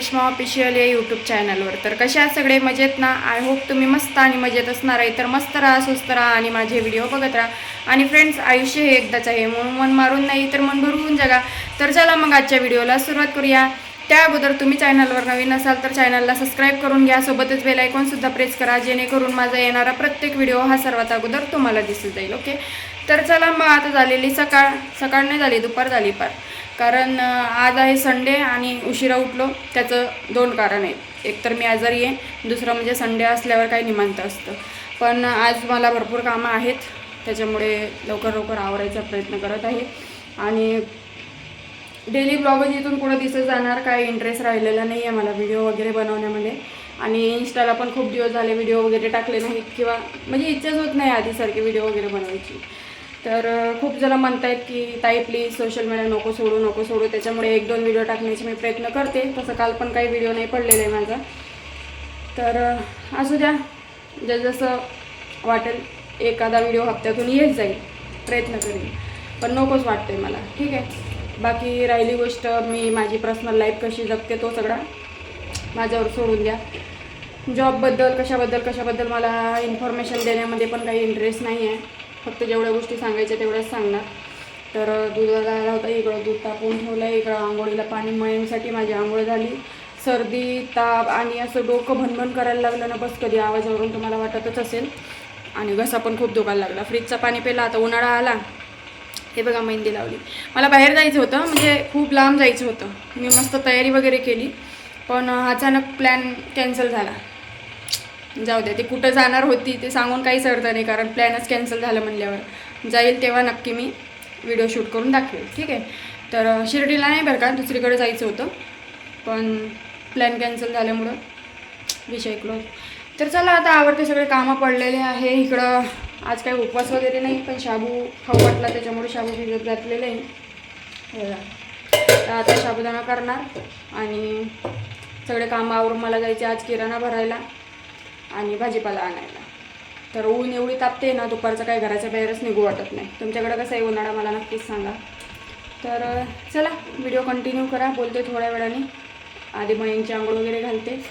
Karishma official या YouTube चॅनलवर तर कशा आहात सगळे? मजेत ना? आय होप तुम्ही मस्त आणि मजेत असणार आहे. तर मस्त राहा स्वस्त राहा आणि माझे व्हिडिओ बघत राहा. आणि फ्रेंड्स आयुष्य हे एकदाच आहे. म्हणून मन मारून नाही तर मन भरून जगा. तर चला मग आजच्या व्हिडिओला सुरुवात करूया. त्या अगोदर तुम्ही चॅनलवर नवीन असाल तर चॅनलला सबस्क्राईब करून घ्या. सोबतच बेल आयकॉनसुद्धा प्रेस करा. जेणेकरून माझा येणारा प्रत्येक व्हिडिओ हा सर्वात अगोदर तुम्हाला दिसत जाईल ओके तर चला मग आता झालेली सकाळ सकाळ नाही झाली दुपार झाली पार कारण आज आहे संडे आणि उशिरा उठलो. त्याचं दोन कारण आहेत. एक तर मी आजारी आहे. दुसरं म्हणजे संडे असल्यावर काही निमांत असतं. पण आज मला भरपूर कामं आहेत. त्याच्यामुळे लवकर लवकर आवरायचा प्रयत्न करत आहे. आणि डेली ब्लॉगच इथून पुढं दिसत जाणार. काय इंटरेस्ट राहिलेला नाही आहे मला व्हिडिओ वगैरे बनवण्यामध्ये. आणि इन्स्टाला पण खूप दिवस झाले व्हिडिओ वगैरे टाकले नाहीत किंवा म्हणजे इच्छाच होत नाही आधीसारखे व्हिडिओ वगैरे बनवायची. तर खूप जण म्हणतायत की ताई प्लीज सोशल मीडिया नको सोडू नको सोडू. त्याच्यामुळे एक दोन व्हिडिओ टाकण्याचे मी प्रयत्न करते. तसं काल पण काही व्हिडिओ नाही पडलेला आहे माझा. तर असू द्या. जसं वाटेल एखादा व्हिडिओ हप्त्यातून येत जाईल. प्रयत्न करेन. पण नकोच वाटते मला. ठीक आहे. बाकी राहिली गोष्ट मी माझी पर्सनल लाईफ कशी जगते तो सगळा माझ्यावर सोडून द्या. जॉबबद्दल कशाबद्दल कशाबद्दल मला इन्फॉर्मेशन देण्यामध्ये पण काही इंटरेस्ट नाही आहे फक्त जेवढ्या गोष्टी सांगायच्या तेवढ्याच सांगणार. तर दुधाला आला होता इकडं दूध तापवून ठेवलं आहे इकडं आंघोळीला पाणी मळण्यासाठी माझी आंघोळ झाली. सर्दी ताप आणि असं डोकं भनभन करायला लागलं ना बस कधी आवाजावरून तुम्हाला वाटतच असेल. आणि घसा पण खूप दुखायला लागला. फ्रीजचं पाणी पेला आता उन्हाळा आला. हे बघा मेहंदी लावली. मला बाहेर जायचं होतं म्हणजे खूप लांब जायचं होतं. मी मस्त तयारी वगैरे केली. पण अचानक प्लॅन कॅन्सल झाला. जाऊ द्या ते कुठं जाणार होती ते सांगून काहीच अर्थ नाही कारण प्लॅनच कॅन्सल झालं म्हणल्यावर. जाईल तेव्हा नक्की मी व्हिडिओ शूट करून दाखवेल ठीक आहे? तर शिर्डीला नाही बरं का दुसरीकडे जायचं होतं. पण प्लॅन कॅन्सल झाल्यामुळं विषय क्लोज तर चला आता आवडते सगळे कामं पडलेले आहे इकडं. आज काही उपवास वगैरे नाही पण शाबू खाऊ वाटला त्याच्यामुळे शाबू भिजत घातलेले आहे. तर आता साबुदाणा करणार आणि सगळे कामं आवरून मला जायचे आज किराणा भरायला. आणि भाजीपाला आणायला. तर ऊन एवढी तापते ना दुपारचं काही घराच्या बाहेरच निघू वाटत नाही. तुमच्याकडं कसं आहे उन्हाळा मला नक्कीच सांगा. तर चला व्हिडिओ कंटिन्यू करा बोलते थोड्या वेळाने. आधी मयंची आंघोळ वगैरे घालते.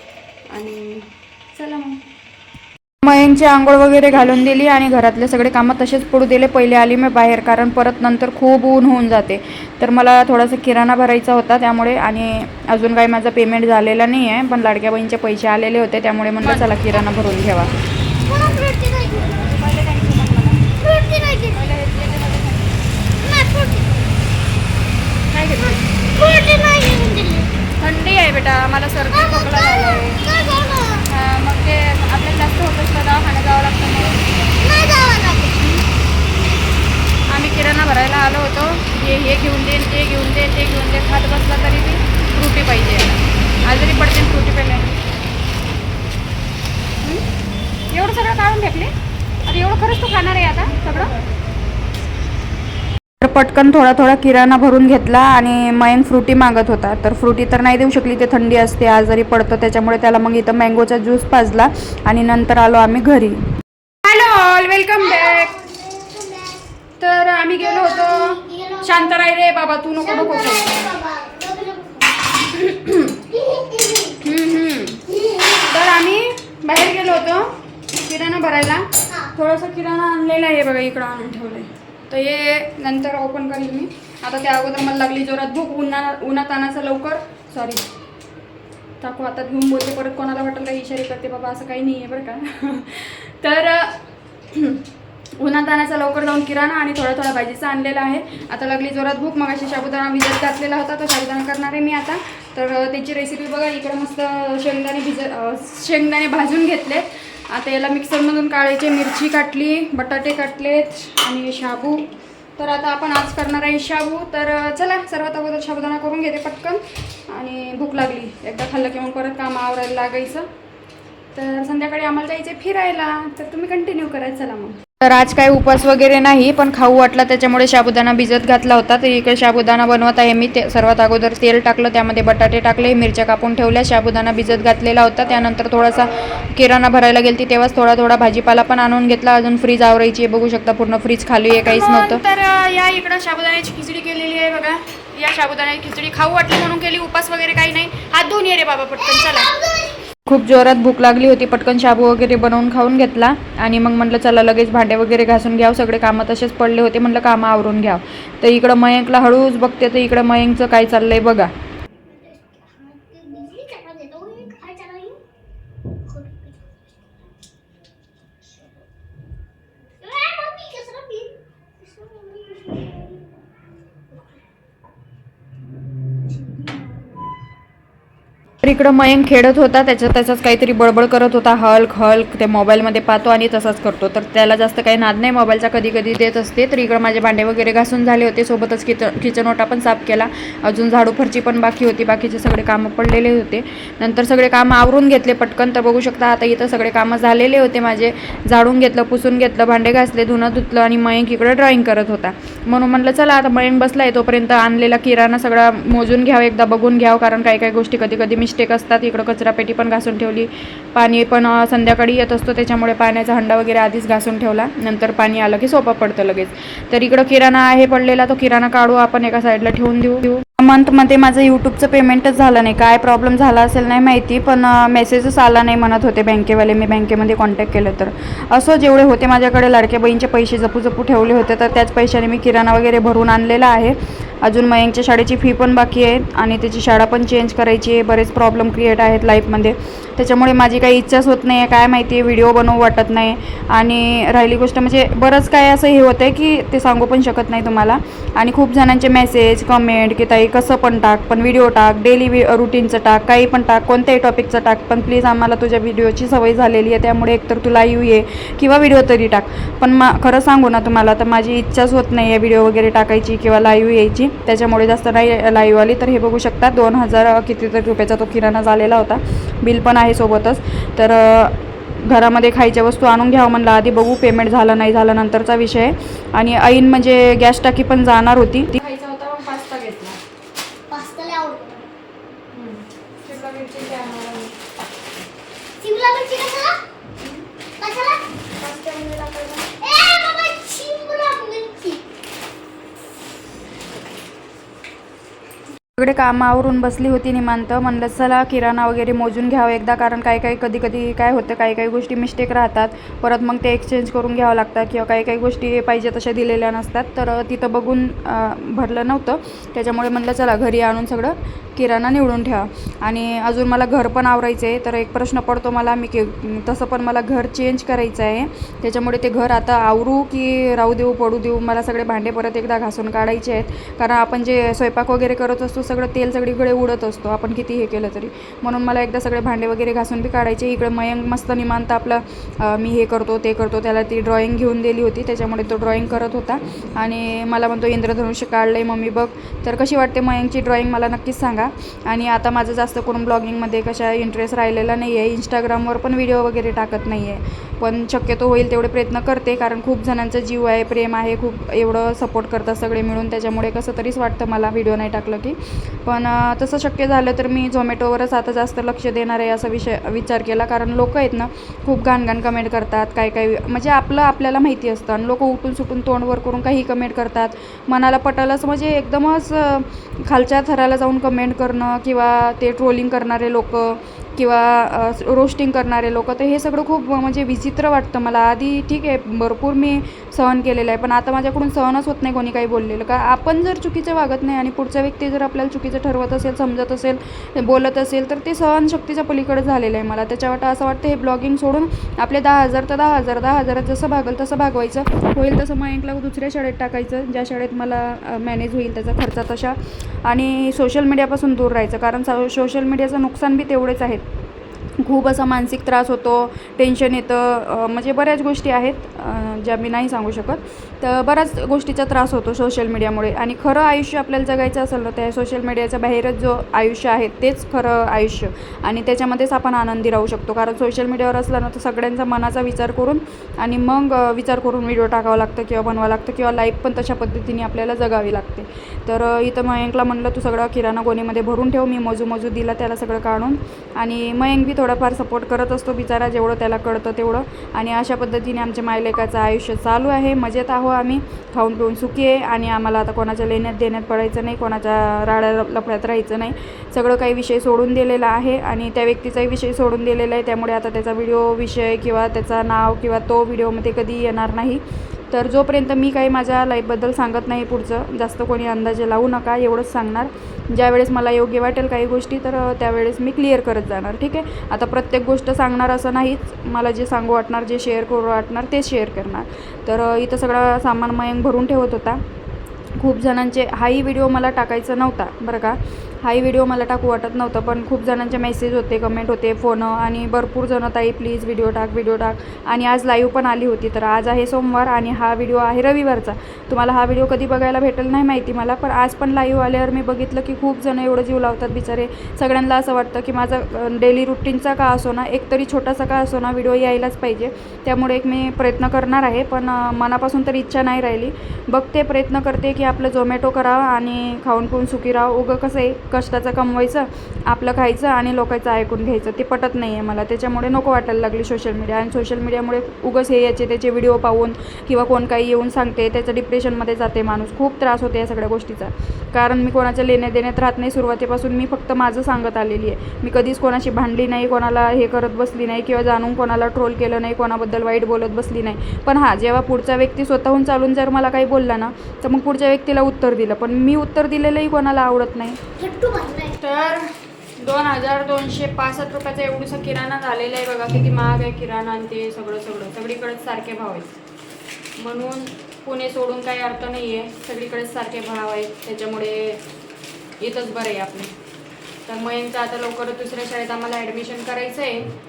आणि चला मग. मयंची आंघोळ वगैरे घालून दिली आणि घरातले सगळे कामं तसेच पडू दिले. पहिले आली मी बाहेर कारण परत नंतर खूप ऊन होऊन जाते. तर मला थोडासा किराणा भरायचा होता त्यामुळे आणि अजून काही माझा पेमेंट झालेला नाही आहे पण लाडक्या बहिणीचे पैसे आलेले होते त्यामुळे म्हणलं चला किराणा भरून घ्यावा थंडी आहे बेटा मला सर्दी खोकला झाला आहे मग ते आपल्याला जास्त होत असलं दवाखान्यात जावं लागतं मग आम्ही किराणा भरायला आलो होतो. हे हे घेऊन दे ते घेऊन दे ते घेऊन दे. खात बसला तरी ती फ्रुटी पाहिजे. आजारी पडते फ्रुटी पहिले. एवढं सगळं काढून घेतले? अरे एवढं खरंच तू खाणार आहे आता सगळं? पटकन थोडा थोडा किराणा भरून घेतला आणि मयंक फ्रुटी मागत होता. तर फ्रुटी तर नाही देऊ शकली ते थंडी असते आजारी पडतं त्याच्यामुळे त्याला मग इथं मँगोचा ज्यूस पाजला आणि नंतर आलो आम्ही घरी. हॅलो ऑल वेलकम बॅक तर आम्ही गेलो होतो. शांत राही रे बाबा तू नको नको तर आम्ही बाहेर गेलो होतो किराणा भरायला. थोडासा किराणा आणलेला आहे बघा इकडं आणून ठेवलंय. तर हे नंतर ओपन करील मी. आता त्या अगोदर मला लागली जोरात भूक उन्हा उन्हात आणायचं लवकर. सॉरी टाकू आता घेऊन बोलते परत कोणाला वाटेल का इशारे करते बाबा असं काही नाही आहे बरं का. तर अं, उन्हात आणायचा लवकर जाऊन किराणा आणि थोडा थोडा भाजीचा आणलेला आहे. आता लागली जोरात भूक मग अशी साबुदाणा भिजत घातलेला होता तो साबुदाणा करणार आहे मी आता. तर त्याची रेसिपी बघा इकडं मस्त शेंगदाणे भिज शेंगदाणे भाजून घेतले आता याला मिक्सरमधून काढायचे मिरची काटली बटाटे काटलेत आणि शाबू. तर आता आपण आज करणार आहे शाबू. तर चला सर्वात अगोदर साबुदाणा करून घेते पटकन. आणि भूक लागली. एकदा खाल्लं की मग परत काम आवरायला लागायचं. तर संध्याकाळी आम्हाला जायचं फिरायला. तर तुम्ही कंटिन्यू करायचं चला मग. तर आज काही उपवास वगैरे नाही पण खाऊ वाटला त्याच्यामुळे शाबुदाना भिजत घातला होता. तर इकडे शाबुदाना बनवत आहे. मी ते सर्वात अगोदर तेल टाकलं त्यामध्ये बटाटे टाकले मिरच्या कापून ठेवल्या साबुदाणा भिजत घातलेला होता. त्यानंतर थोडासा किराणा भरायला गेलती तेव्हाच थोडा थोडा भाजीपाला पण आणून घेतला. अजून फ्रीज आवरायची आहे बघू शकता पूर्ण फ्रीज खाली आहे काहीच नव्हतं. तर या इकडं शाबुदाण्याची खिचडी केलेली आहे बघा. या शाबुदाण्याची खिचडी खाऊ वाटली म्हणून केली उपास वगैरे काही नाही. हात धुवून ये रे बाबा पटकन चला. खूप जोरात भूक लागली होती पटकन शाबू वगैरे बनवून खाऊन घेतला. आणि मग म्हटलं चला लगेच भांडे वगैरे घासून घ्याव सगळे कामं तसेच पडले होते म्हटलं कामं आवरून घ्याव. तर इकडं मयंकला हळूच बघते तर इकडं मयंकचं काय चाललंय बघा बिजली चटका देता हूँ ये कहाँ चला रही हूँ खुद पे यार मम्मी किस तरह भी तर इकडं मयंक खेळत होता त्याच्यात त्याचाच काहीतरी बडबड करत होता हल्क हल्क ते मोबाईलमध्ये पाहतो आणि तसाच करतो. तर त्याला जास्त काही नाद नाही मोबाईलचा कधी कधी देत असते. तर इकडं माझे भांडे वगैरे घासून झाले होते सोबतच किच किचन ओटा पण साफ केला. अजून झाडू फरची पण बाकी होती बाकीचे सगळे कामं पडलेले होते. नंतर सगळे कामं आवरून घेतले पटकन. तर बघू शकता आता इथं सगळे कामं झालेले होते माझे. झाडून घेतलं पुसून घेतलं भांडे घासले धुणं धुतलं आणि मयंक इकडं ड्रॉईंग करत होता. म्हणून म्हणलं चला आता मयंक बसलाय तोपर्यंत आणलेला किराणा सगळा मोजून घ्यावं एकदा बघून घ्यावं कारण काही काही गोष्टी कधी कधी मिस्टेक असतात. इकडं कचरापेटी पण घासून ठेवली. पाणी पण संध्याकाळी येत असतो. त्याच्यामुळे पाण्याचा हंडा वगैरे आधीच घासून ठेवला. नंतर पाणी आलं की सोपं पडतं लगेच. तर इकडं किराणा आहे पडलेला. तो किराणा काढू आपण एका साईडला ठेवून देऊ देऊ. मंथमध्ये माझं यूट्यूबचं पेमेंटच झालं नाही. काय प्रॉब्लेम झाला असेल नाही माहिती पण मेसेजच आला नाही म्हणत होते बँकेवाले मी बँकेमध्ये कॉन्टॅक्ट केलं तर. असं जेवढे होते माझ्याकडे लाडक्या बहीणचे पैसे जपू जपू ठेवले होते तर त्याच पैशाने मी किराणा वगैरे भरून आणलेला आहे. अजून मयंकच्या शाळेची फी पण बाकी आहे आणि त्याची शाळा पण चेंज करायची आहे. बरेच प्रॉब्लेम क्रिएट आहेत लाईफमध्ये त्याच्यामुळे माझी काही इच्छाच होत नाही आहे काय माहिती आहे व्हिडिओ बनवू वाटत नाही. आणि राहिली गोष्ट म्हणजे बरंच काय असं हे होतं आहे की ते सांगू पण शकत नाही तुम्हाला. आणि खूप जणांचे मेसेज कमेंट की ताई कसं पण टाक पण व्हिडिओ टाक डेली रुटीनचं टाक काही पण टाक कोणत्याही टॉपिकचं टाक पण प्लीज आम्हाला तुझ्या व्हिडिओची सवय झालेली आहे त्यामुळे एकतर तू लाईव्ह ये किंवा व्हिडिओ तरी टाक. पण मा खरं सांगू ना तुम्हाला तर माझी इच्छाच होत नाही आहे व्हिडिओ वगैरे टाकायची किंवा लाईव्ह यायची. त्याच्यामुळे जास्त नाही लाईव्ह आली तर हे बघू शकता दोन हजार कितीतरी रुपयाचा तो किराणा झालेला होता. बिल पण आहे सोबतच. तर घरामध्ये खायच्या वस्तू आणून घ्यावं म्हणलं आधी बघू पेमेंट झालं नाही झालं नंतरचा विषय. आहे. आणि ऐन म्हणजे गॅस टाकी पण जाणार होती. ती खायचा होता पण पास्ता घेतला पास्ता ले आओ शिमला मिरची शिमला मिर्ची कशाला कशाला ए बाबा शिमला मिर्ची सगळे काम आवरून बसली होती निमांत म्हणलं चला किराणा वगैरे मोजून घ्यावं एकदा कारण काही काही कधी कधी काय होतं काही काही गोष्टी मिस्टेक राहतात. परत मग ते एक्सचेंज करून घ्यावं लागतात किंवा काही काही गोष्टी पाहिजे तशा दिलेल्या नसतात. तर तिथं बघून भरलं नव्हतं. त्याच्यामुळे म्हणलं चला घरी आणून सगळं किराणा निवडून ठेवा. आणि अजून मला घर पण आवरायचं आहे तर एक प्रश्न पडतो मला मी के तसं पण मला घर चेंज करायचं आहे. त्याच्यामुळे ते घर आता आवरू की राहू देऊ पडू देऊ मला सगळे भांडे परत एकदा घासून काढायचे आहेत. कारण आपण जे स्वयंपाक वगैरे करत असतो सगळं तेल सगळीकडे उडत असतो. आपण किती हे केलं तरी. म्हणून मला एकदा सगळे भांडे वगैरे घासून बी काढायचे. इकडे मयंक मस्त निमांत आपलं मी हे करतो ते करतो. त्याला ती ड्रॉइंग घेऊन दिली होती. त्याच्यामुळे तो ड्रॉइंग करत होता. आणि मला म्हणतो इंद्रधनुष्य काढलं आहे मम्मी बघ. तर कशी वाटते मयंकची ड्रॉइंग मला नक्कीच सांगा. आणि आता माझं जास्त करून ब्लॉगिंगमध्ये कशा इंटरेस्ट राहिलेला नाही आहे इंस्टाग्रामवर पण व्हिडिओ वगैरे टाकत नाही आहे पण शक्यतो होईल तेवढे प्रयत्न करते. कारण खूप जणांचा जीव आहे प्रेम आहे. खूप एवढं सपोर्ट करतात सगळे मिळून. त्याच्यामुळे कसं तरीच वाटतं मला व्हिडिओ नाही टाकलं की. पण तसं शक्य झालं तर मी झोमॅटोवरच आता जास्त लक्ष देणार आहे असा विषय विचार केला. कारण लोक आहेत ना खूप घाण कमेंट करतात काय काय म्हणजे आपलं आपल्याला माहिती असतं आणि लोक उठून सुटून तोंडवर करून काही कमेंट करतात. मनाला पटायलाच म्हणजे एकदमच खालच्या थराला जाऊन कमेंट करणं किंवा ते ट्रोलिंग करणारे लोक किंवा रोस्टिंग करणारे लोक तर हे सगळं खूप म्हणजे विचित्र वाटतं मला. आधी ठीक आहे भरपूर मी सहन केलेलं आहे. पण आता माझ्याकडून सहनच होत नाही कोणी काही बोललेलं. का आपण जर चुकीचं वागत नाही आणि पुढचा व्यक्ती जर आपल्याला चुकीचं ठरवत असेल समजत असेल बोलत असेल तर ते सहनशक्तीच्या पलीकडे झालेलं आहे मला. त्याच्यावर असं वाटतं हे ब्लॉगिंग सोडून आपले दहा हजार तर दहा हजार दहा हजारात जसं भागल तसं भागवायचं. होईल तसं मयंकला दुसऱ्या शाळेत टाकायचं ज्या शाळेत मला मॅनेज होईल त्याचा खर्च तशा. आणि सोशल मीडियापासून दूर राहायचं. कारण सोशल मीडियाचं नुकसान बी तेवढेच आहेत. खूप असा मानसिक त्रास होतो टेन्शन येतं म्हणजे बऱ्याच गोष्टी आहेत ज्या मी नाही सांगू शकत. तर बऱ्याच गोष्टीचा त्रास होतो सोशल मीडियामुळे आणि खरं आयुष्य आपल्याला जगायचं असेल ना त्या सोशल मीडियाच्या बाहेरच जो आयुष्य आहे तेच खरं आयुष्य. आणि त्याच्यामध्येच आपण आनंदी राहू शकतो. कारण सोशल मीडियावर असलं ना तर सगळ्यांचा मनाचा विचार करून आणि मग विचार करून व्हिडिओ टाकावं लागतं किंवा बनवावं लागतं किंवा लाईफ पण तशा पद्धतीने आपल्याला जगावी लागते. तर इथं मयंकला म्हणलं तू सगळं किराणा गोणीमध्ये भरून ठेव मी मोजू मोजू दिला त्याला सगळं काढून. आणि मयंक बी थोडाफार सपोर्ट करत असतो बिचारा जेवढं त्याला कळतं तेवढं. आणि अशा पद्धतीने आमच्या मायलेकाचं आयुष्य चालू आहे. मजेत आहोत. आम्ही खाऊन पिऊन सुखी आहे आणि आम्हाला आता कोणाच्या लेण्यात देण्यात पडायचं नाही कोणाच्या राड्या लफड्यात राहायचं नाही. सगळं काही विषय सोडून दिलेला आहे आणि त्या व्यक्तीचाही विषय सोडून दिलेला आहे. त्यामुळे आता त्याचा व्हिडिओ विषय किंवा त्याचा नाव किंवा तो व्हिडिओमध्ये कधी येणार नाही. तर जोपर्यंत मी काही माझ्या लाईफबद्दल सांगत नाही पुढचं जास्त कोणी अंदाजे लावू नका एवढंच सांगणार. ज्यावेळेस मला योग्य वाटेल काही गोष्टी तर त्यावेळेस मी क्लिअर करत जाणार ठीक आहे? आता प्रत्येक गोष्ट सांगणार असं नाहीच. मला जे सांगू वाटणार जे शेअर करू वाटणार ते शेअर करणार. तर इथं सगळं सामान मयंक भरून ठेवत होता. खूप जणांचे हाही व्हिडिओ मला टाकायचा नव्हता बरं का? हाही व्हिडिओ मला टाकू वाटत नव्हतं पण खूप जणांचे मेसेज होते कमेंट होते फोन आणि भरपूर जण ताई प्लीज व्हिडिओ टाक व्हिडिओ टाक. आणि आज लाईव्ह पण आली होती तर आज आहे सोमवार आणि हा व्हिडिओ आहे रविवारचा. तुम्हाला हा व्हिडिओ कधी बघायला भेटेल नाही माहिती मला पण आज पण लाईव्ह आल्यावर मी बघितलं की खूप जण एवढं जीव लावतात बिचारे. सगळ्यांना असं वाटतं की माझा डेली रुटीनचा का असो ना एक तरी छोटासा का असो ना व्हिडिओ यायलाच पाहिजे. त्यामुळे एक मी प्रयत्न करणार आहे पण मनापासून तर इच्छा नाही राहिली. बघते प्रयत्न करते की आपलं झोमॅटो करावं आणि खाऊन पिऊन सुखी राहावं उगं कसं आहे कष्टाचं कमवायचं आपलं खायचं आणि लोकांचं ऐकून घ्यायचं. ते पटत नाही आहे मला. त्याच्यामुळे नको वाटायला लागली सोशल मीडिया आणि सोशल मीडियामुळे उगस हे याचे त्याचे व्हिडिओ पाहून किंवा कोण काही येऊन सांगते त्याचं डिप्रेशनमध्ये जाते माणूस. खूप त्रास होते या सगळ्या गोष्टीचा. कारण मी कोणाच्या लेण्यात देण्यात राहत नाही. सुरुवातीपासून मी फक्त माझं सांगत आलेली आहे. मी कधीच कोणाशी भांडली नाही कोणाला हे करत बसली नाही किंवा जाणून कोणाला ट्रोल केलं नाही कोणाबद्दल वाईट बोलत बसली नाही. पण हां जेव्हा पुढचा व्यक्ती स्वतःहून चालून जर मला काही बोलला ना तर मग पुढच्या व्यक्तीला उत्तर दिलं. पण मी उत्तर दिलेलंही कोणाला आवडत नाही. तर दोन हजार दोनशे पासष्ट रुपयाचा एवढूसा किराणा झालेला आहे बघा किती महाग आहे किराणा आणि ते सगळं सगळं. सगळीकडेच सारखे भाव आहेत. म्हणून पुणे सोडून काही अर्थ नाही आहे सगळीकडेच सारखे भाव आहेत. त्याच्यामुळे येतच बरं आहे आपले. तर मयंकचं आता लवकर दुसऱ्या शाळेत आम्हाला ॲडमिशन करायचं आहे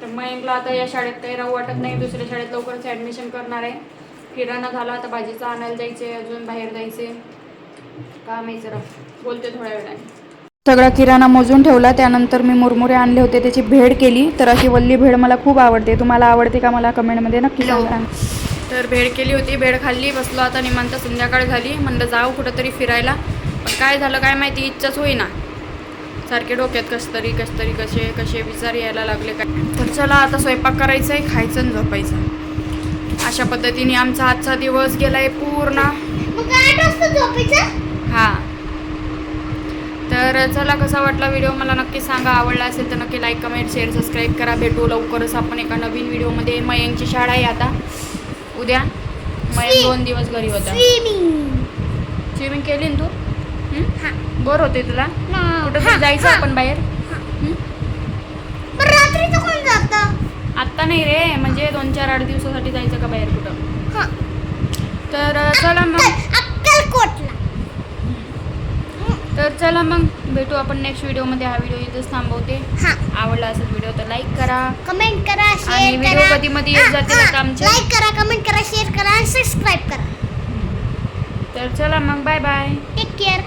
तर मयंकला आता या शाळेत काही राहू वाटत नाही. दुसऱ्या शाळेत लवकरच ॲडमिशन करणार आहे. किराणा झाला आता भाजीचा आणायला जायचे अजून बाहेर जायचे काम आहे जरा. बोलते थोड्या वेळाने. सगळा किराणा मोजून ठेवला. त्यानंतर मी मुरमुरे आणले होते. त्याची भेड केली. तर अशी वल्ली भेळ मला खूप आवडते. तुम्हाला आवडते का मला कमेंटमध्ये नक्की सांगा. तर भेळ केली होती भेळ खाल्ली बसलो आता निमांत संध्याकाळ झाली म्हणलं जाऊ कुठंतरी फिरायला. पण काय झालं काय माहिती इच्छाच होईना. सारखे डोक्यात कस तरी कस तरी कसे कसे विचार यायला लागले काय. तर चला आता स्वयंपाक करायचा आहे खायचं आणि झोपायचं. अशा पद्धतीने आमचा आजचा दिवस पूर्ण. आठ वाजता झोपायचं? हां. तर चला कसा वाटला व्हिडिओ मला नक्की सांगा. आवडला असेल तर नक्की लाईक कमेंट शेअर सबस्क्राईब करा. भेटू लवकरच आपण एका नवीन व्हिडिओमध्ये. मयंकची शाळा आहे आता. उद्या? मयंक दोन दिवस घरी होता. स्विमिंग केली ना तू? बोर होते तुला? कुठं जायचं आपण बाहेर? आत्ता नाही रे. म्हणजे दोन चार आठ दिवसासाठी जायचं का बाहेर कुठं? तर चला मग अक्कलकोटला तर चला मग भेटू आपण नेक्स्ट व्हिडिओमध्ये हा व्हिडिओ इथंच थांबवते. हा. आवडला असेल व्हिडिओ तर लाईक करा. कमेंट करा आणि शेअर व्हिडिओ करा. कधी मध्ये येत जातील आता आमचे. लाईक करा कमेंट करा शेअर करा आणि सबस्क्राईब करा. तर चला मग बाय बाय टेक केअर